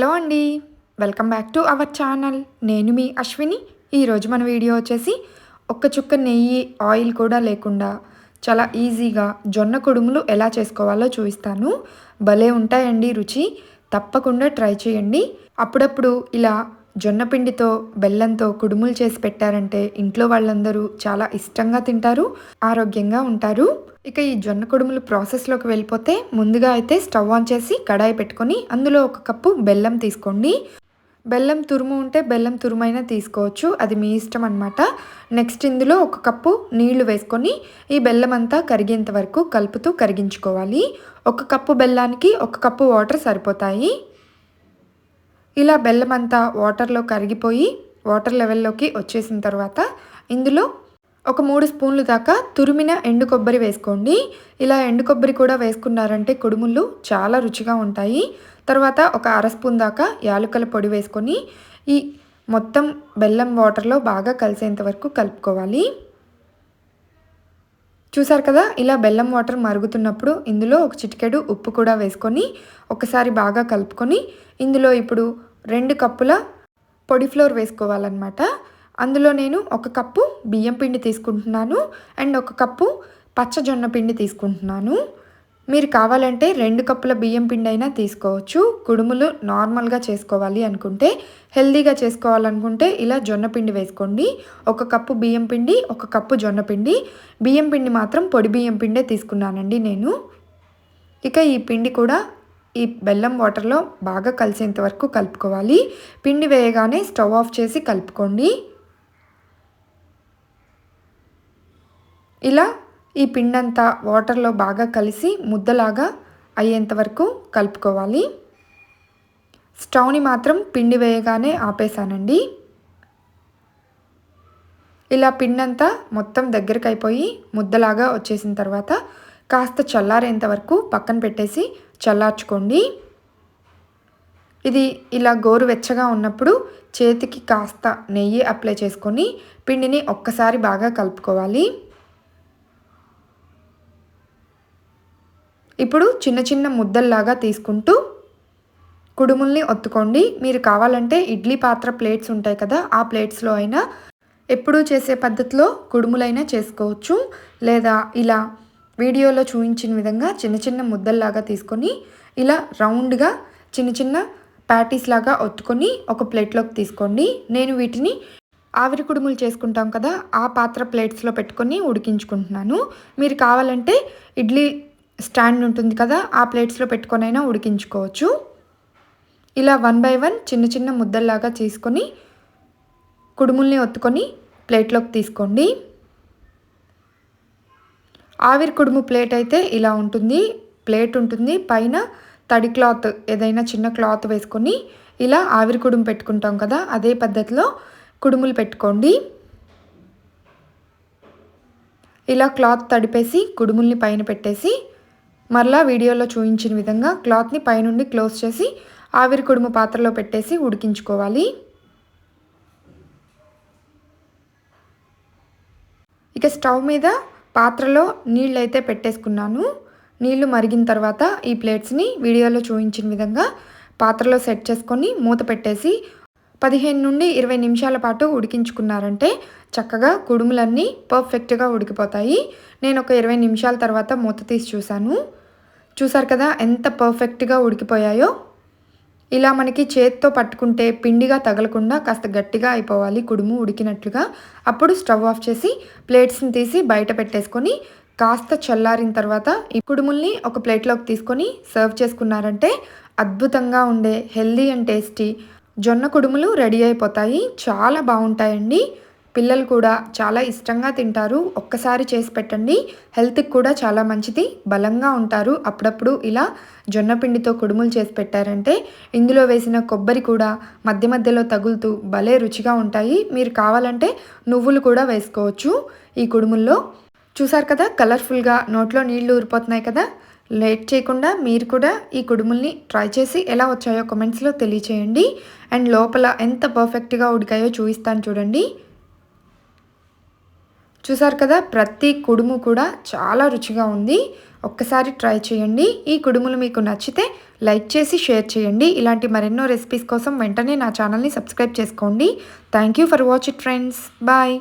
Hello అండి. Welcome back to our channel. నేను మీ అశ్విని. ఈరోజు మన వీడియో వచ్చేసి ఒక్క చుక్క నెయ్యి ఆయిల్ కూడా లేకుండా చాలా ఈజీగా జొన్న కుడుములు ఎలా చేసుకోవాలో చూపిస్తాను. భలే ఉంటాయండి రుచి. తప్పకుండా ట్రై చేయండి. అప్పుడప్పుడు ఇలా జొన్న పిండితో బెల్లంతో కుడుములు చేసి పెట్టారంటే ఇంట్లో వాళ్ళందరూ చాలా ఇష్టంగా తింటారు ఆరోగ్యంగా ఉంటారు. ఇక ఈ జొన్న కుడుములు ప్రాసెస్లోకి వెళ్ళిపోతే ముందుగా అయితే స్టవ్ ఆన్ చేసి కడాయి పెట్టుకొని అందులో ఒక కప్పు బెల్లం తీసుకోండి. బెల్లం తురుము ఉంటే బెల్లం తురుమైనా తీసుకోవచ్చు అది మీ ఇష్టం అనమాట నెక్స్ట్ ఇందులో ఒక కప్పు నీళ్ళు వేసుకొని ఈ బెల్లం అంతా కరిగేంత వరకు కలుపుతూ కరిగించుకోవాలి. ఒక కప్పు బెల్లానికి ఒక కప్పు వాటర్ సరిపోతాయి. ఇలా బెల్లం అంతా వాటర్లో కరిగిపోయి వాటర్ లెవెల్లోకి వచ్చేసిన తర్వాత ఇందులో ఒక మూడు స్పూన్లు దాకా తురిమిన ఎండు కొబ్బరి వేసుకోండి. ఇలా ఎండు కొబ్బరి కూడా వేసుకున్నారంటే కుడుములు చాలా రుచిగా ఉంటాయి. తర్వాత ఒక అర స్పూన్ దాకా యాలకుల పొడి వేసుకొని ఈ మొత్తం బెల్లం వాటర్లో బాగా కలిసేంత వరకు కలుపుకోవాలి. చూసారు కదా ఇలా బెల్లం వాటర్ మరుగుతున్నప్పుడు ఇందులో ఒక చిటికెడు ఉప్పు కూడా వేసుకొని ఒకసారి బాగా కలుపుకొని ఇందులో ఇప్పుడు రెండు కప్పుల పొడి ఫ్లోర్ వేసుకోవాలన్నమాట. అందులో నేను ఒక కప్పు బియ్యం పిండి తీసుకుంటున్నాను. అండ్ ఒక కప్పు పచ్చజొన్న పిండి తీసుకుంటున్నాను. మీరు కావాలంటే రెండు కప్పుల బియ్యం పిండి అయినా తీసుకోవచ్చు. కుడుములు నార్మల్గా చేసుకోవాలి అనుకుంటే హెల్దీగా చేసుకోవాలనుకుంటే ఇలా జొన్న పిండి వేసుకోండి. ఒక కప్పు బియ్యం పిండి ఒక కప్పు జొన్న పిండి. బియ్యం పిండి మాత్రం పొడి బియ్యం పిండే తీసుకున్నానండి నేను. ఇక ఈ పిండి కూడా ఈ బెల్లం వాటర్లో బాగా కలిసేంత వరకు కలుపుకోవాలి. పిండి వేయగానే స్టవ్ ఆఫ్ చేసి కలుపుకోండి. ఇలా ఈ పిండంతా వాటర్లో బాగా కలిసి ముద్దలాగా అయ్యేంత వరకు కలుపుకోవాలి. స్టవ్ని మాత్రం పిండి వేయగానే ఆపేసానండి ఇలా పిండంతా మొత్తం దగ్గరికి అయిపోయి ముద్దలాగా వచ్చేసిన తర్వాత కాస్త చల్లారేంత వరకు పక్కన పెట్టేసి చల్లార్చుకోండి. ఇది ఇలా గోరువెచ్చగా ఉన్నప్పుడు చేతికి కాస్త నెయ్యి అప్లై చేసుకొని పిండిని ఒక్కసారి బాగా కలుపుకోవాలి. ఇప్పుడు చిన్న చిన్న ముద్దల్లాగా తీసుకుంటూ కుడుముల్ని ఒత్తుకోండి. మీరు కావాలంటే ఇడ్లీ పాత్ర ప్లేట్స్ ఉంటాయి కదా ఆ ప్లేట్స్లో అయినా ఎప్పుడూ చేసే పద్ధతిలో కుడుములైనా చేసుకోవచ్చు. లేదా ఇలా వీడియోలో చూపించిన విధంగా చిన్న చిన్న ముద్దల్లాగా తీసుకొని ఇలా రౌండ్గా చిన్న చిన్న ప్యాటీస్ లాగా ఒత్తుకొని ఒక ప్లేట్లోకి తీసుకోండి. నేను వీటిని ఆవిరి కుడుములు చేసుకుంటాం కదా ఆ పాత్ర ప్లేట్స్లో పెట్టుకొని ఉడికించుకుంటున్నాను. మీరు కావాలంటే ఇడ్లీ స్టాండ్ ఉంటుంది కదా ఆ ప్లేట్స్లో పెట్టుకొనైనా ఉడికించుకోవచ్చు. ఇలా వన్ బై వన్ చిన్న చిన్న ముద్దల్లాగా తీసుకొని కుడుముల్ని ఒత్తుకొని ప్లేట్లోకి తీసుకోండి. ఆవిరి కుడుము ప్లేట్ అయితే ఇలా ఉంటుంది. ప్లేట్ ఉంటుంది. పైన తడి క్లాత్ ఏదైనా చిన్న క్లాత్ వేసుకొని ఇలా ఆవిరి కుడుము పెట్టుకుంటాం కదా అదే పద్ధతిలో కుడుములు పెట్టుకోండి. ఇలా క్లాత్ తడిపేసి కుడుముల్ని పైన పెట్టేసి మరలా వీడియోలో చూపించిన విధంగా క్లాత్ని పైనుండి క్లోజ్ చేసి ఆవిరి కుడుము పాత్రలో పెట్టేసి ఉడికించుకోవాలి. ఇక స్టవ్ మీద పాత్రలో నీళ్ళు అయితే పెట్టేసుకున్నాను. నీళ్ళు మరిగిన తర్వాత ఈ ప్లేట్స్ని వీడియోలో చూపించిన విధంగా పాత్రలో సెట్ చేసుకొని మూత పెట్టేసి పదిహేను నుండి ఇరవై నిమిషాల పాటు ఉడికించుకున్నారంటే చక్కగా కుడుములన్నీ పర్ఫెక్ట్గా ఉడికిపోతాయి. నేను ఒక ఇరవై నిమిషాల తర్వాత మూత తీసి చూశాను. చూసారు కదా ఎంత పర్ఫెక్ట్గా ఉడికిపోయాయో? ఇలా మనకి చేత్తో పట్టుకుంటే పిండిగా తగలకుండా కాస్త గట్టిగా అయిపోవాలి. కుడుము ఉడికినట్లుగా. అప్పుడు స్టవ్ ఆఫ్ చేసి ప్లేట్స్ని తీసి బయట పెట్టేసుకొని కాస్త చల్లారిన తర్వాత ఈ కుడుముల్ని ఒక ప్లేట్లోకి తీసుకొని సర్వ్ చేసుకున్నారంటే అద్భుతంగా ఉండే హెల్దీ అండ్ టేస్టీ జొన్న కుడుములు రెడీ అయిపోతాయి. చాలా బాగుంటాయండి. పిల్లలు కూడా చాలా ఇష్టంగా తింటారు. ఒక్కసారి చేసి పెట్టండి. హెల్త్కి కూడా చాలా మంచిది. బలంగా ఉంటారు. అప్పుడప్పుడు ఇలా జొన్న పిండితో కుడుములు చేసి పెట్టారంటే ఇందులో వేసిన కొబ్బరి కూడా మధ్య మధ్యలో తగులుతూ భలే రుచిగా ఉంటాయి. మీరు కావాలంటే నువ్వులు కూడా వేసుకోవచ్చు ఈ కుడుముల్లో. చూసారు కదా? కలర్ఫుల్గా నోట్లో నీళ్ళు ఊరిపోతున్నాయి కదా? లేట్ చేయకుండా మీరు కూడా ఈ కుడుముల్ని ట్రై చేసి ఎలా వచ్చాయో కమెంట్స్లో తెలియచేయండి. అండ్ లోపల ఎంత పర్ఫెక్ట్గా ఉడికాయో చూపిస్తాను చూడండి. చూసారు కదా ప్రతి కుడుము కూడా చాలా రుచిగా ఉంది. ఒక్కసారి ట్రై చేయండి. ఈ కుడుములు మీకు నచ్చితే లైక్ చేసి షేర్ చేయండి. ఇలాంటి మరెన్నో రెసిపీస్ కోసం వెంటనే నా ఛానల్ని సబ్స్క్రైబ్ చేసుకోండి. Thank you for watch it friends. Bye.